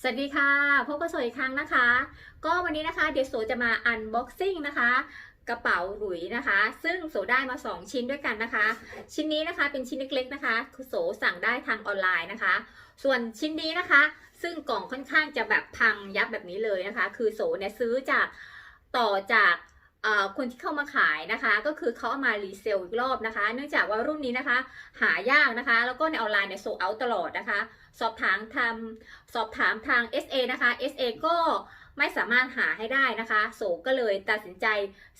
สวัสดีค่ะ พบกับโซอีกครั้งนะคะ ก็วันนี้นะคะเดี๋ยวโซจะมาอันบ็อกซิ่งนะคะ กระเป๋าหลุยนะคะ ซึ่งโสได้มา 2 ชิ้นด้วยกันนะคะ ชิ้นนี้นะคะเป็นชิ้นเล็กๆนะคะโสสั่งได้ทางออนไลน์นะคะ ส่วนชิ้นนี้นะคะ ซึ่งกล่องค่อนข้างจะแบบพังยับแบบนี้เลยนะคะ คือโสเนี่ยซื้อจากต่อจาก คนที่เข้ามาขายนะคะ ก็คือเขาเอามารีเซลอีกรอบนะคะ เนื่องจากว่ารุ่นนี้นะคะ หายากนะคะ แล้วก็ในออนไลน์เนี่ยโซเอาตลอดนะคะ สอบถามทำสอบถามทาง SA นะคะ SA ก็ไม่สามารถหาให้ได้นะคะ โสก็เลยตัดสินใจ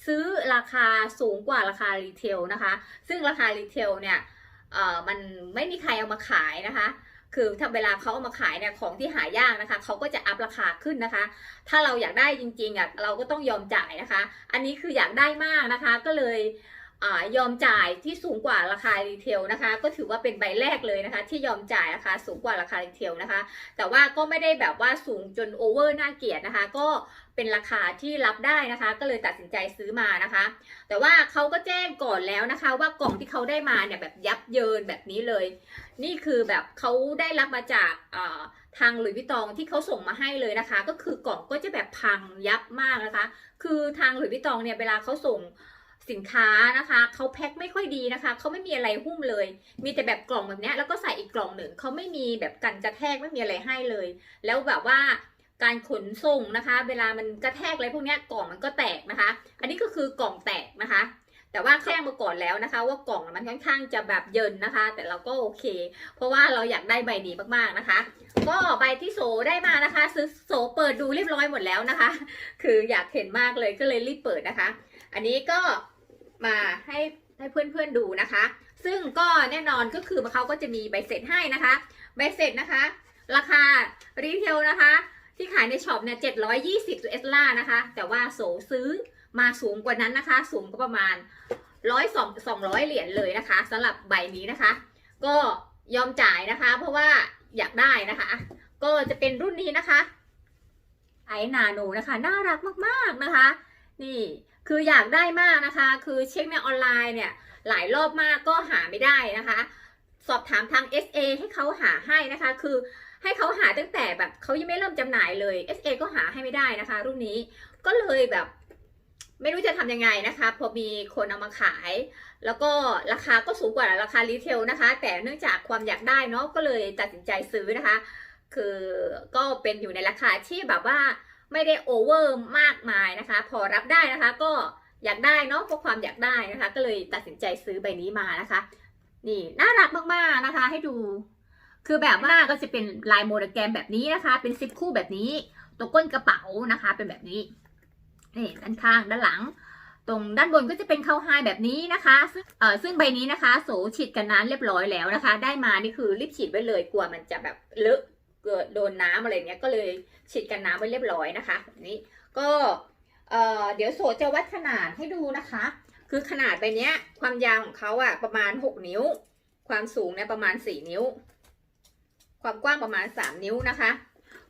ซื้อราคาสูงกว่าราคารีเทลนะคะ ซึ่งราคารีเทลเนี่ยมันไม่มีใครเอามาขายนะคะ คือถ้าเวลาเขาเอามาขายเนี่ยของที่หายากนะคะเขาก็จะอัพราคาขึ้นนะคะ ถ้าเราอยากได้จริงๆอะเราก็ต้องยอมจ่ายนะคะ อันนี้คืออยากได้มากนะคะก็เลยอยอมจ่ายที่สูงกว่าราคารีเทลนะคะ ก็ถือว่าเป็นใบแรกเลยนะคะ ที่ยอมจ่ายราคาสูงกว่าราคารีเทลนะคะ แต่ว่าก็ไม่ได้แบบว่าสูงจนโอเวอร์น่าเกลียดนะคะ ก็ เป็นราคาที่รับได้นะคะ ก็เลยตัดสินใจซื้อมานะคะ แต่ว่าเขาก็แจ้งก่อนแล้วนะคะ ว่ากล่องที่เขาได้มาเนี่ยแบบยับเยินแบบนี้เลย นี่คือแบบเขาได้รับมาจากทางหลุยส์วิตองที่เขาส่งมาให้เลยนะคะ ก็คือกล่องก็จะแบบพังยับมากนะคะ คือทางหลุยส์วิตองเนี่ยเวลาเขาส่งสินค้านะคะเขาแพ็คไม่ค่อยดีนะคะเขาไม่มีอะไรหุ้มเลย มีแต่แบบกล่องแบบนี้แล้วก็ใส่อีกกล่องหนึ่งเขาไม่มีแบบกันกระแทกไม่มีอะไรให้เลย แล้วแบบว่า การขนส่งนะคะ เวลามันกระแทกอะไรพวกนี้กล่องมันก็แตกนะคะ อันนี้ก็คือกล่องแตกนะคะ แต่ว่าแจ้งมาก่อนแล้วนะคะ ว่ากล่องมันค่อนข้างจะแบบเยินนะคะ แต่เราก็โอเค เพราะว่าเราอยากได้ใบนี้มากๆนะคะ ก็ใบที่โสได้มานะคะ ซื้อโสเปิดดูเรียบร้อยหมดแล้วนะคะ คืออยากเห็นมากเลยก็เลยรีบเปิดนะคะ อันนี้ก็มาให้ให้เพื่อนๆดูนะคะ ซึ่งก็แน่นอนก็คือเขาก็จะมีใบเสร็จให้นะคะ ใบเสร็จนะคะ ราคารีเทลนะคะ ที่ขายในช็อปเนี่ย720เอสล่านะคะ แต่ว่าโสซื้อมาสูงกว่านั้นนะคะ สูงก็ประมาณร้อยสองสองร้อยเหรียญเลยนะคะสำหรับใบนี้นะคะ ก็ยอมจ่ายนะคะ เพราะว่าอยากได้นะคะ ก็จะเป็นรุ่นนี้นะคะไอนาโนนะคะ น่ารักมากๆนะคะ นี่คืออยากได้มากนะคะ คือเช็คในออนไลน์เนี่ย หลายรอบมากก็หาไม่ได้นะคะ สอบถามทาง SA ให้เขาหาให้นะคะ คือ ให้เขาหาตั้งแต่แบบเขายังไม่เริ่มจำหน่ายเลย SA ก็หาให้ไม่ได้นะคะ รุ่นนี้ก็เลยแบบ ไม่รู้จะทำยังไงนะคะ พอมีคนเอามาขาย แล้วก็ราคาก็สูงกว่าราคารีเทลนะคะ แต่เนื่องจากความอยากได้เนาะก็เลยตัดสินใจซื้อนะคะ คือก็เป็นอยู่ในราคาที่แบบว่าไม่ได้โอเวอร์มากมายนะคะ พอรับได้นะคะก็อยากได้เนาะเพราะความอยากได้นะคะ ก็เลยตัดสินใจซื้อใบนี้มานะคะ นี่น่ารักมากๆนะคะ ให้ดู คือแบบว่าก็จะเป็นลายโมเดลแกรมแบบนี้นะคะ เป็นซิปคู่แบบนี้ ตัวก้นกระเป๋านะคะ เป็นแบบนี้นี่ด้านข้างด้านหลัง ตรงด้านบนก็จะเป็นเข้าไฮแบบนี้นะคะ ซึ่งเอ่อซึ่งใบนี้นะคะ โสฉีดกันน้ำเรียบร้อยแล้วนะคะ ได้มานี่คือรีบฉีดไว้เลยกลัวมันจะแบบเลอะเกิดโดนน้ำอะไรเนี้ยก็เลยฉีดกันน้ำไว้เรียบร้อยนะคะนี้ก็เอ่อเดี๋ยวโสจะวัดขนาดให้ดูนะคะ คือขนาดใบเนี้ยความยาวของเขาอะประมาณ 6 นิ้ว ความสูงเนี่ยประมาณ 4 นิ้ว ความกว้างประมาณ 3 นิ้วนะคะ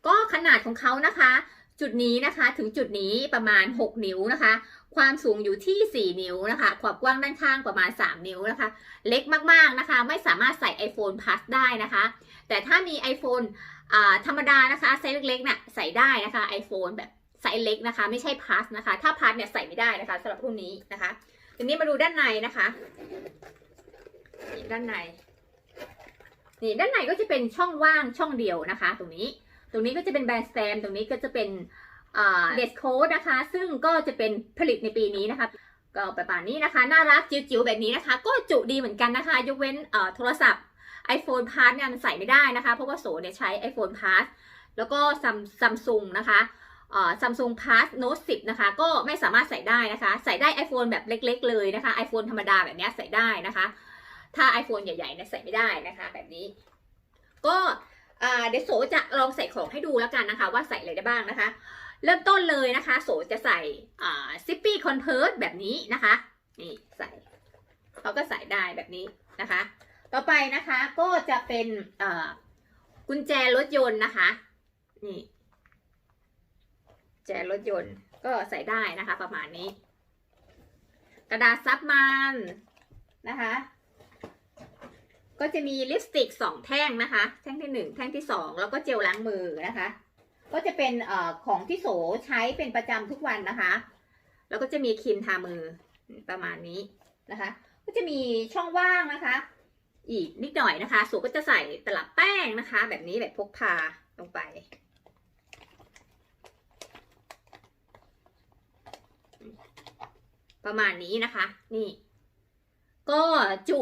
ก็ขนาดของเขานะคะ จุดนี้นะคะถึงจุดนี้ประมาณ 6 นิ้วนะคะ ความสูงอยู่ที่ 4 นิ้วนะคะ ความกว้างด้านข้างประมาณ 3 นิ้วนะคะ เล็กมากๆนะคะ ไม่สามารถใส่ iPhone Plus ได้นะคะ แต่ถ้ามี iPhone ธรรมดานะคะไซส์เล็กๆเนี่ยใส่ได้นะคะ iPhone แบบไซส์เล็กนะคะ ไม่ใช่ Plus นะคะ ถ้า Plus เนี่ยใส่ไม่ได้นะคะสำหรับรุ่นนี้นะคะทีนี้มาดูด้านในนะคะ ด้านใน นี่ด้านในก็จะเป็นช่องว่างช่องเดียวนะคะ ตรงนี้ ตรงนี้ก็จะเป็นแบรนด์สแตมตรงนี้ก็จะเป็นเดสโค้ดนะคะ ซึ่งก็จะเป็นผลิตในปีนี้นะคะ ก็ประมาณนี้นะคะ น่ารักจิ๋วๆแบบนี้นะคะ ก็จุดีเหมือนกันนะคะ ยกเว้นโทรศัพท์ iPhone Plus เนี่ยมันใส่ไม่ได้นะคะ เพราะว่าโสเนี่ยใช้ iPhone Plus แล้วก็ซัมซุงนะคะซัมซุง Plus Note 10นะคะ ก็ไม่สามารถใส่ได้นะคะ ใส่ได้ iPhone แบบเล็ก ๆ เลยนะคะ iPhone ธรรมดาแบบนี้ใส่ได้นะคะ ถ้า iPhone ใหญ่ๆเนี่ยใส่ไม่ได้นะคะแบบนี้ ก็เดี๋ยวโสจะลองใส่ของให้ดูแล้วกันนะคะ ว่าใส่อะไรได้บ้างนะคะ เริ่มต้นเลยนะคะ โสจะใส่ซิปปี้คอนเพิร์แบบนี้นะคะนี่ใส่เขาก็ใส่ได้แบบนี้นะคะ ต่อไปนะคะก็จะเป็นกุญแจรถยนต์นะคะ นี่กุญแจรถยนต์ก็ใส่ได้นะคะ ประมาณนี้ กระดาษซับมันนะคะ ก็จะมีลิปสติกสองแท่งนะคะ แท่งที่หนึ่งแท่งที่สองแล้วก็เจลล้างมือนะคะ ก็จะเป็นเอ่อของที่โสใช้เป็นประจำทุกวันนะคะ แล้วก็จะมีครีมทามือประมาณนี้นะคะ ก็จะมีช่องว่างนะคะ อีกนิดหน่อยนะคะโสก็จะใส่ตลับแป้งนะคะ แบบนี้แบบพกพาลงไปประมาณนี้นะคะ นี่ ก็จุ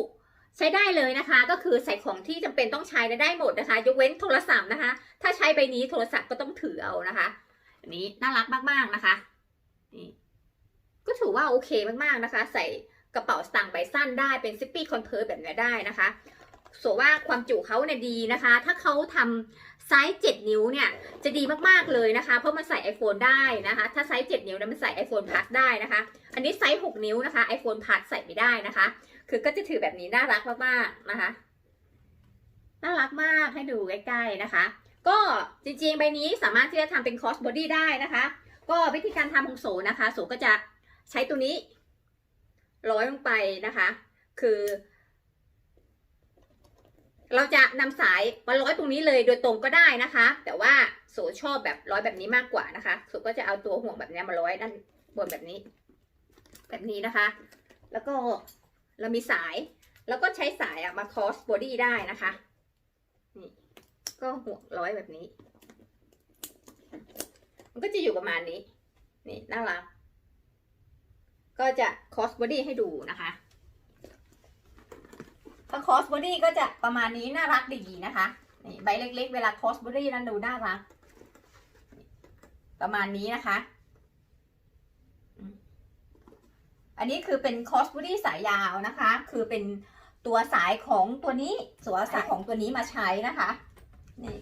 ใช้ได้เลยนะคะ ก็คือใส่ของที่จำเป็นต้องใช้ได้หมดนะคะ ยกเว้นโทรศัพท์นะคะ ถ้าใช้ใบนี้โทรศัพท์ก็ต้องถือเอานะคะอันนี้น่ารักมากๆนะคะนี่ก็ถือว่าโอเคมากๆนะคะ ใส่กระเป๋าสตางค์ใบสั้นได้เป็นซิปปี้คอนเพิร์แบบนี้ได้นะคะส่วนว่าความจุเขาเนี่ยดีนะคะ ถ้าเขาทำไซส์ 7 นิ้วเนี่ยจะดีมาก ๆ เลยนะคะ เพราะมันใส่ iPhone ได้นะคะ ถ้าไซส์ 7 นิ้วเนี่ยมันใส่ iPhone Plus ได้นะคะ อันนี้ไซส์ 6 นิ้วนะคะ iPhone Plus ใส่ไม่ได้นะคะ คือก็จะถือแบบนี้น่ารักมากๆนะคะ น่ารักมากให้ดูใกล้ๆนะคะ ก็จริงๆใบนี้สามารถที่จะทำเป็นคอสบอดี้ได้นะคะ ก็วิธีการทำของโสนะคะโสก็จะใช้ตัวนี้ร้อยลงไปนะคะ คือ เราจะนำสายมาร้อยตรงนี้เลยโดยตรงก็ได้นะคะ แต่ว่าโสชอบแบบร้อยแบบนี้มากกว่านะคะโสก็จะเอาตัวห่วงแบบนี้มาร้อยด้านบนแบบนี้ แบบนี้นะคะ แล้วก็ เรามีสาย แล้วก็ใช้สายอะมาคอสบอดี้ได้นะคะ นี่ ก็ห่วงร้อยแบบนี้ มันก็จะอยู่ประมาณนี้ นี่น่ารัก ก็จะคอสบอดี้ให้ดูนะคะถ้าคอสบอดี้ก็จะประมาณนี้น่ารักดีนะคะ นี่ใบเล็กๆ เวลาคอสบอดี้นั้นดูน่ารัก ประมาณนี้นะคะ อันนี้คือเป็นคอสบอดี้สายยาวนะคะ คือเป็นตัวสายของตัวนี้สัวสายของตัวนี้มาใช้นะคะนี่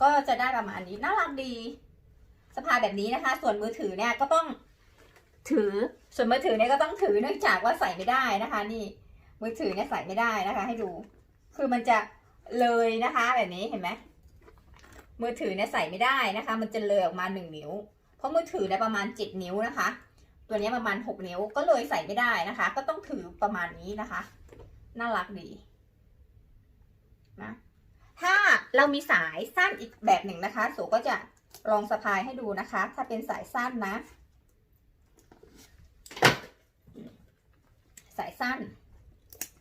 ก็จะได้ประมาณนี้น่ารักดีสภาแบบนี้นะคะ ส่วนมือถือเนี่ยก็ต้องถือส่วนมือถือเนี่ยก็ต้องถือเนื่องจากว่าใส่ไม่ได้นะคะ นี่มือถือเนี่ยใส่ไม่ได้นะคะ ให้ดู คือมันจะเลยนะคะ แบบนี้เห็นไหมมือถือเนี่ยใส่ไม่ได้นะคะ มันจะเลยออกมาหนึ่งนิ้ว เพราะมือถือเนี่ยประมาณเจ็ดนิ้วนะคะ ตัวนี้ประมาณหกนิ้วก็เลยใส่ไม่ได้นะคะ ก็ต้องถือประมาณนี้นะคะ น่ารักดีนะถ้าเรามีสายสั้นอีกแบบหนึ่งนะคะโสก็จะลองสะพายให้ดูนะคะ ถ้าเป็นสายสั้นนะ สายสั้น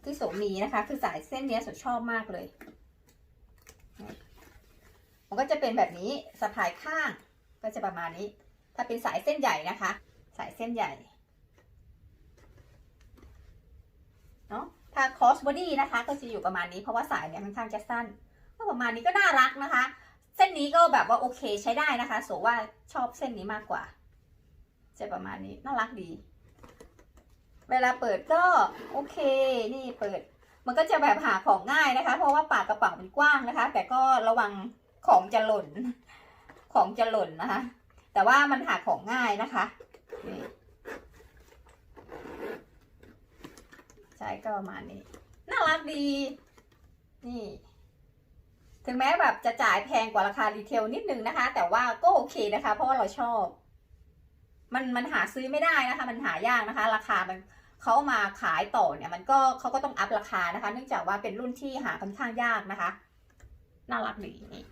ที่โสมีนะคะ คือสายเส้นนี้โสชอบมากเลย มันก็จะเป็นแบบนี้สะพายข้างก็จะประมาณนี้ ถ้าเป็นสายเส้นใหญ่นะคะ สายเส้นใหญ่เนาะถ้า cross body นะคะ ก็จะอยู่ประมาณนี้เพราะว่าสายเนี่ยค่อนข้างจะสั้นก็ประมาณนี้ก็น่ารักนะคะ เส้นนี้ก็แบบว่าโอเคใช้ได้นะคะโสว่าชอบเส้นนี้มากกว่า จะประมาณนี้น่ารักดี เวลาเปิดก็โอเคนี่เปิด มันก็จะแบบหาของง่ายนะคะ เพราะว่าปากกระเป๋ามันกว้างนะคะ แต่ก็ระวังของจะหล่น ของจะหล่นนะคะ แต่ว่ามันหาของง่ายนะคะ ใช่ก็ประมาณนี้ น่ารักดี นี่ ถึงแม้แบบจะจ่ายแพงกว่าราคารีเทลนิดนึงนะคะ แต่ว่าก็โอเคนะคะ เพราะว่าเราชอบ มันมันหาซื้อไม่ได้นะคะ มันหายากนะคะ ราคามันเขามาขายต่อเนี่ย มันก็เขาก็ต้องอัพราคานะคะ เนื่องจากว่าเป็นรุ่นที่หาค่อนข้างยากนะคะ น่ารักดีนี่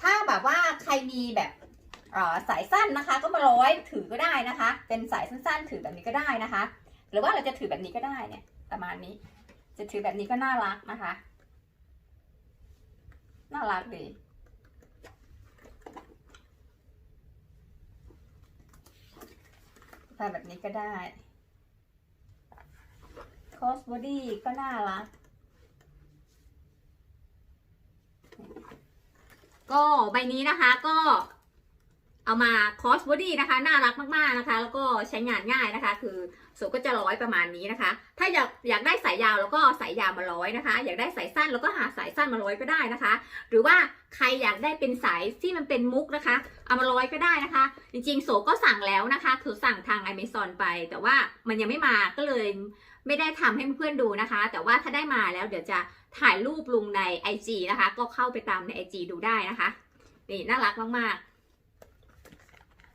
ถ้าแบบว่าใครมีแบบ สายสั้นนะคะ ก็มาร้อยถือก็ได้นะคะ เป็นสายสั้น ๆ ถือแบบนี้ก็ได้นะคะ หรือว่าเราจะถือแบบนี้ก็ได้เนี่ย ประมาณนี้ จะถือแบบนี้ก็น่ารักนะคะ น่ารักดีใส่แบบนี้ก็ได้คอสบอดี้ก็น่ารัก ก็ใบนี้นะคะก็ เอามาคอสบอดี้นะคะ น่ารักมากๆนะคะ แล้วก็ใช้งานง่ายนะคะ คือสูก็จะร้อยประมาณนี้นะคะ ถ้าอยากอยากได้สายยาวแล้วก็สายยาวมาร้อยนะคะ อยากได้สายสั้นแล้วก็หาสายสั้นมาร้อยก็ได้นะคะ หรือว่าใครอยากได้เป็นสายที่มันเป็นมุกนะคะ เอามาร้อยก็ได้นะคะ จริงๆโสก็สั่งแล้วนะคะ คือสั่งทาง Amazon ไป แต่ว่ามันยังไม่มาก็เลยไม่ได้ทำให้เพื่อนดูนะคะ แต่ว่าถ้าได้มาแล้วเดี๋ยวจะถ่ายรูปลงใน IG นะคะ ก็เข้าไปตามใน IG ดูได้นะคะ นี่น่ารักมากๆ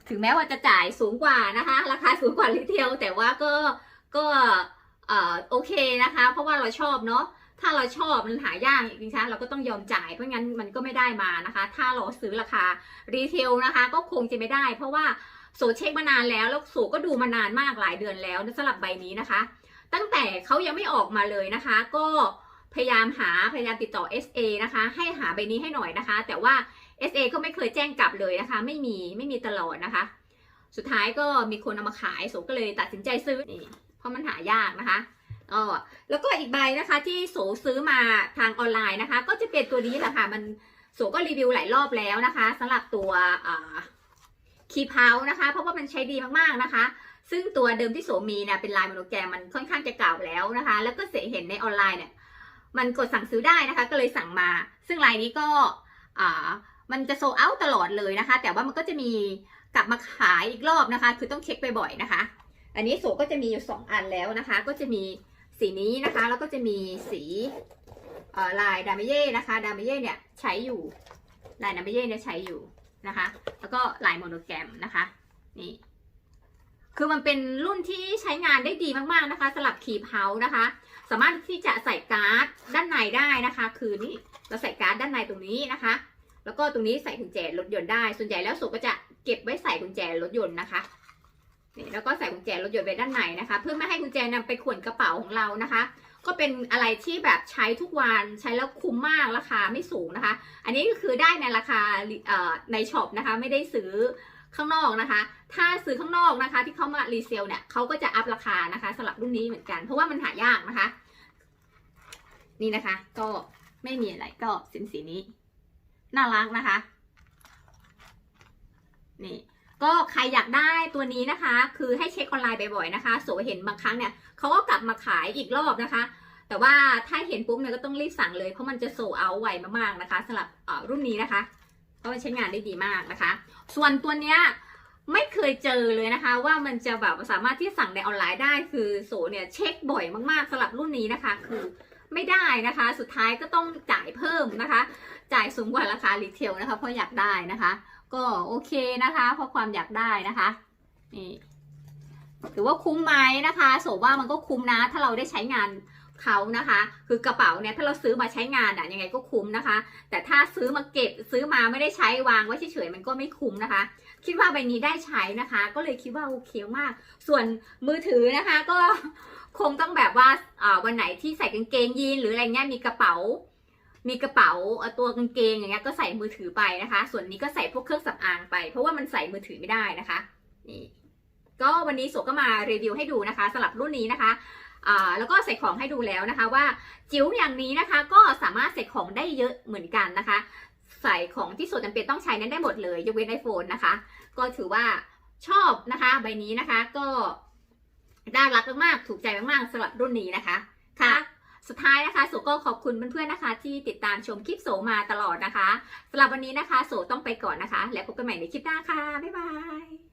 ถึงแม้ว่าจะจ่ายสูงกว่านะคะ ราคาสูงกว่ารีเทลแต่ว่าก็ก็โอเคนะคะ เพราะว่าเราชอบเนาะถ้าเราชอบมันหายากจริงๆเราก็ต้องยอมจ่ายเพราะงั้นมันก็ไม่ได้มานะคะ ถ้าเราซื้อราคารีเทลนะคะ ก็คงจะไม่ได้ เพราะว่าโสเช็คมานานแล้วแล้วโสก็ดูมานานมากหลายเดือนแล้วสำหรับใบนี้นะคะ ตั้งแต่เขายังไม่ออกมาเลยนะคะ ก็พยายามหาพยายามติดต่อ SA นะคะ ให้หาใบนี้ให้หน่อยนะคะ แต่ว่า SA ก็ไม่เคยแจ้งกลับเลยนะคะ ไม่มีไม่มีตลอดนะคะ สุดท้ายก็มีคนเอามาขายโสก็เลยตัดสินใจซื้อนี่เพราะมันหายากนะคะอ๋อแล้วก็อีกใบนะคะที่โสซื้อมาทางออนไลน์นะคะ ก็จะเป็นตัวนี้แหละค่ะมันโสก็รีวิวหลายรอบแล้วนะคะสำหรับตัวคีเพานะคะ เพราะว่ามันใช้ดีมากๆนะคะ ซึ่งตัวเดิมที่โสมีเนี่ยเป็นลายโมโนแกรมมันค่อนข้างจะเก่าแล้วนะคะ แล้วก็เสเห็นในออนไลน์เนี่ยมันกดสั่งซื้อได้นะคะ ก็เลยสั่งมา ซึ่งลายนี้ก็อ่า มันจะโซเอาตลอดเลยนะคะ แต่ว่ามันก็จะมีกลับมาขายอีกรอบนะคะ คือต้องเช็คบ่อยๆนะคะ อันนี้โสก็จะมีอยู่สองอันแล้วนะคะ ก็จะมีสีนี้นะคะ แล้วก็จะมีสีลายดามเย่นะคะดามเย่เนี่ยใช้อยู่ลายดามเย่เนี่ยใช้อยู่นะคะ แล้วก็ลายโมโนแกรมนะคะนี่คือมันเป็นรุ่นที่ใช้งานได้ดีมากๆนะคะสำหรับคีบเฮาส์นะคะ สามารถที่จะใส่การ์ดด้านในได้นะคะ คือนี่เราใส่การ์ดด้านในตรงนี้นะคะ แล้วก็ตรงนี้ใส่กุญแจรถยนต์ได้ ส่วนใหญ่แล้วสุก็จะเก็บไว้ใส่กุญแจรถยนต์นะคะนี่แล้วก็ใส่กุญแจรถยนต์ไว้ด้านในนะคะ เพื่อไม่ให้กุญแจนำไปขวนกระเป๋าของเรานะคะ ก็เป็นอะไรที่แบบใช้ทุกวันใช้แล้วคุ้มมากราคาไม่สูงนะคะ อันนี้ก็คือได้ในราคาในช็อปนะคะ ไม่ได้ซื้อข้างนอกนะคะ ถ้าซื้อข้างนอกนะคะ ที่เขามารีเซลเนี่ยเขาก็จะอัพราคานะคะสำหรับรุ่นนี้เหมือนกัน เพราะว่ามันหายากนะคะ นี่นะคะ ก็ไม่มีอะไรก็สีสีนี้ น่ารักนะคะ นี่ก็ใครอยากได้ตัวนี้นะคะ คือให้เช็คออนไลน์บ่อยๆนะคะ โสเห็นบางครั้งเนี่ยเขาก็กลับมาขายอีกรอบนะคะ แต่ว่าถ้าเห็นปุ๊บเนี่ยก็ต้องรีบสั่งเลยเพราะมันจะโซเอาไวมากๆนะคะสำหรับรุ่นนี้นะคะเพราะมันใช้งานได้ดีมากนะคะ ส่วนตัวเนี้ยไม่เคยเจอเลยนะคะ ว่ามันจะแบบสามารถที่สั่งในออนไลน์ได้คือโสเนี่ยเช็คบ่อยมากๆสำหรับรุ่นนี้นะคะ คือไม่ได้นะคะ สุดท้ายก็ต้องจ่ายเพิ่มนะคะ จ่ายสูงกว่าราคารีเทลนะคะ เพราะอยากได้นะคะ ก็โอเคนะคะ เพราะความอยากได้นะคะนี่ถือว่าคุ้มไหมนะคะโสว่ามันก็คุ้มนะ ถ้าเราได้ใช้งานเขานะคะ คือกระเป๋าเนี่ยถ้าเราซื้อมาใช้งานอะยังไงก็คุ้มนะคะ แต่ถ้าซื้อมาเก็บซื้อมาไม่ได้ใช้วางไว้เฉยๆมันก็ไม่คุ้มนะคะ คิดว่าใบนี้ได้ใช้นะคะ ก็เลยคิดว่าโอเคมาก ส่วนมือถือนะคะก็คงต้องแบบว่าอ่าวันไหนที่ใส่กางเกงยีนหรืออะไรเงี้ยมีกระเป๋า มีกระเป๋าเอ่อตัวกางเกงอย่างเงี้ยก็ใส่มือถือไปนะคะ ส่วนนี้ก็ใส่พวกเครื่องสำอางไป เพราะว่ามันใส่มือถือไม่ได้นะคะนี่ก็วันนี้โสก็มารีวิวให้ดูนะคะสำหรับรุ่นนี้นะคะอ่าแล้วก็ใส่ของให้ดูแล้วนะคะว่าจิ๋วอย่างนี้นะคะ ก็สามารถใส่ของได้เยอะเหมือนกันนะคะ ใส่ของที่สุดจำเป็นต้องใช้นั้นได้หมดเลยยกเว้นไอโฟนนะคะ ก็ถือว่าชอบนะคะ ใบนี้นะคะก็น่ารักมากๆถูกใจมากๆสำหรับรุ่นนี้นะคะค่ะ สุดท้ายนะคะโสก็ขอบคุณเพื่อนๆนะคะ ที่ติดตามชมคลิปโสมาตลอดนะคะสำหรับวันนี้นะคะ โสต้องไปก่อนนะคะ แล้วพบกันใหม่ในคลิปหน้าค่ะบ๊ายบาย